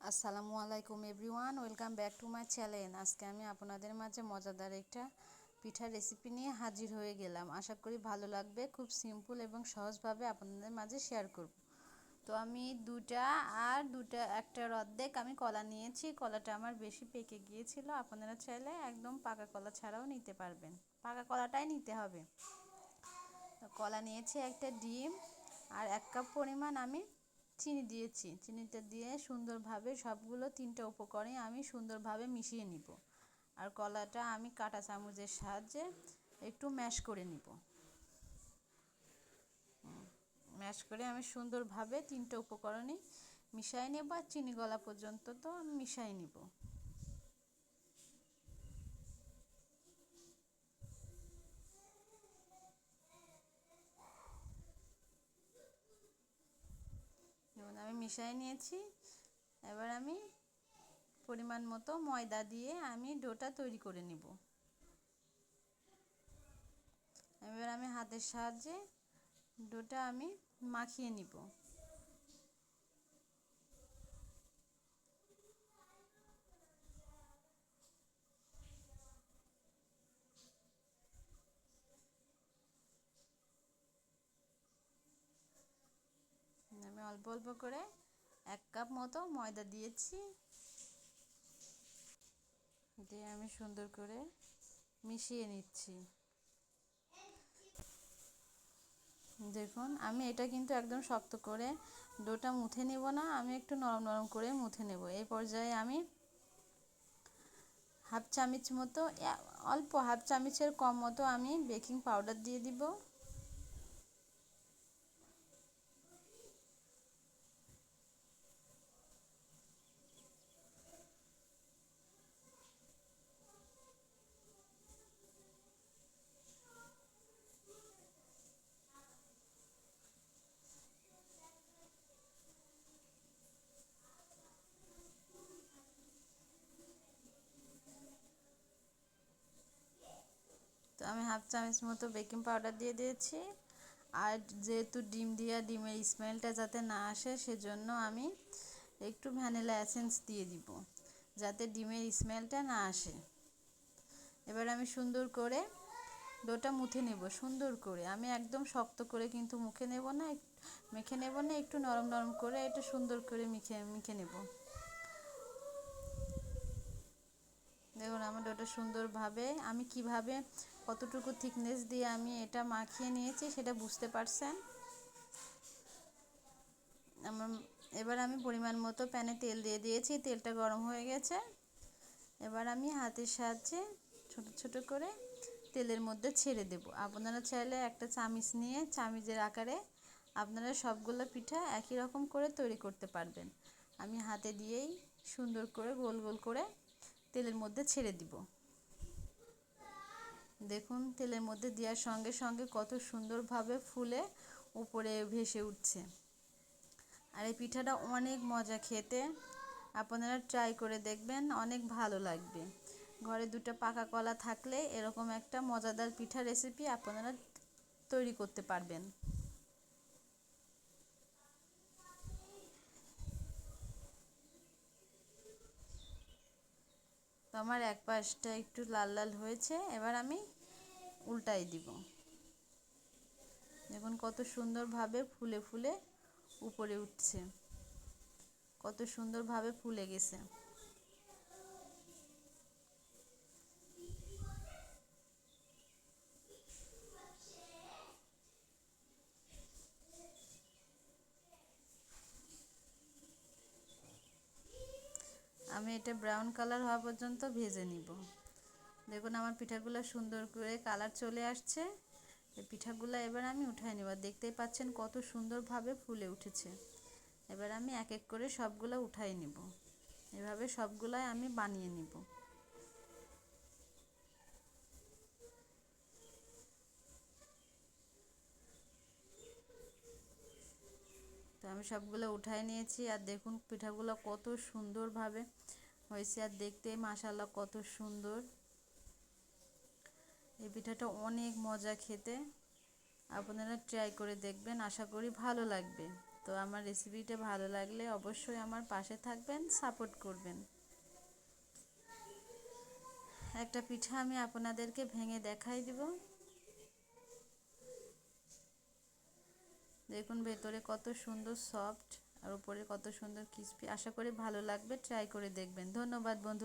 আসসালামু আলাইকুম everyone, welcome back to my channel. আজকে আমি আপনাদের মাঝে মজাদার একটা পিঠার রেসিপি নিয়ে হাজির হয়ে গেলাম। আশা করি ভালো লাগবে, খুব সিম্পল এবং সহজভাবে আপনাদের মাঝে শেয়ার করব। তো আমি দুটা আর দুটা একটা অর্ধেক আমি কলা নিয়েছি। কলাটা আমার বেশি পেকে গিয়েছিল, আপনারা চাইলে একদম পাকা কলা ছাড়াও নিতে পারবেন। পাকা কলাটাই নিতে হবে। কলা নিয়েছি একটা ডিম আর এক কাপ পরিমাণ আমি চিনি দিয়েছি। চিনিটা দিয়ে সুন্দরভাবে সবগুলো তিনটা উপকরণে আমি সুন্দরভাবে মিশিয়ে নিব। আর কলাটা আমি কাটা চামচের সাহায্যে একটু ম্যাশ করে নিব। ম্যাশ করে আমি সুন্দরভাবে তিনটা উপকরণে মিশাই নেব আর চিনি গলা পর্যন্ত তো আমি মিশাই নিব। মিশাই নিয়েছি। এবার আমি পরিমাণ মতো ময়দা দিয়ে আমি ডোটা তৈরি করে নিব। এবার আমি হাতের সাহায্যে ডোটা আমি মাখিয়ে নিব আমি অল্প অল্প করে, এক কাপ মতো ময়দা দিয়েছি। দিয়ে আমি সুন্দর করে মিশিয়ে নিচ্ছি। দেখুন, আমি এটা কিন্তু একদম শক্ত করে ডোটা মুথে নেব না, আমি একটু নরম নরম করে মুথে নেব। এই পর্যায়ে আমি হাফ চামচ মতো অল্প হাফ চামচের কম মতো আমি বেকিং পাউডার দিয়ে দিব। আমি হাফ চামচ মতো বেকিং পাউডার দিয়ে দিয়েছি। আর যেহেতু ডিম দিয়া ডিমের স্মেলটা যাতে না আসে, সেজন্য আমি একটু ভ্যানিলা অ্যাসেন্স দিয়ে দিব, যাতে ডিমের স্মেলটা না আসে। এবার আমি সুন্দর করে ডোটা মুথে নেব, সুন্দর করে। আমি একদম শক্ত করে কিন্তু মুখে নেব না, মেখে নেব না, একটু নরম নরম করে এটা সুন্দর করে মেখে মেখে নেব। ডোটা সুন্দরভাবে, আমি কীভাবে কতটুকু থিকনেস দিয়ে আমি এটা মাখিয়ে নিয়েছি সেটা বুঝতে পারছেন? আমার, এবার আমি পরিমাণ মতো প্যানে তেল দিয়ে দিয়েছি, তেলটা গরম হয়ে গেছে। এবার আমি হাতের সাহায্যে ছোট ছোট করে তেলের মধ্যে ছেড়ে দেব। আপনারা চাইলে একটা চামিচ নিয়ে, চামিচের আকারে আপনারা সবগুলো পিঠা একই রকম করে তৈরি করতে পারবেন। আমি হাতে দিয়েই সুন্দর করে গোল গোল করে তেলের মধ্যে ছেড়ে দিব। দেখুন, তেলের মধ্যে দেওয়ার সঙ্গে সঙ্গে কত সুন্দরভাবে ফুলে উপরে ভেসে উঠছে। আর এই পিঠাটা অনেক মজা খেতে। আপনারা ট্রাই করে দেখবেন, অনেক ভালো লাগবে। ঘরে দুটো পাকা কলা থাকলে এরকম একটা মজাদার পিঠা রেসিপি আপনারা তৈরি করতে পারবেন। আমার এক পাশটা একটু লাল লাল হয়েছে, এবার আমি উল্টাই দিব। দেখুন কত সুন্দরভাবে ফুলে ফুলে উপরে উঠছে। কত সুন্দরভাবে ফুলে গেছে আমি এটা ব্রাউন কালার হওয়া পর্যন্ত ভেজে নিব। দেখুন আমার পিঠাগুলো সুন্দর করে কালার চলে আসছে। এই পিঠাগুলো এবার আমি উঠাই নেব। দেখতেই পাচ্ছেন কত সুন্দরভাবে ফুলে উঠেছে। এবার আমি এক এক করে সবগুলো উঠাই নিব। এভাবে সবগুলাই আমি বানিয়ে নিব। তো আমি সবগুলো উঠাই নিয়েছি আর দেখুন পিঠাগুলো কত সুন্দরভাবে হয়েছে আর দেখতে মাসাল্লাহ কত সুন্দর। এই পিঠাটা অনেক মজা খেতে। আপনারা ট্রাই করে দেখবেন, আশা করি ভালো লাগবে। তো আমার রেসিপিটা ভালো লাগলে অবশ্যই আমার পাশে থাকবেন সাপোর্ট করবেন। একটা পিঠা আমি আপনাদেরকে ভেঙে দেখাই দিব। দেখুন ভেতরে কত সুন্দর সফট আর উপরে কত সুন্দর ক্রিস্পি আশা করি ভালো লাগবে। ট্রাই করে দেখবেন। ধন্যবাদ বন্ধু।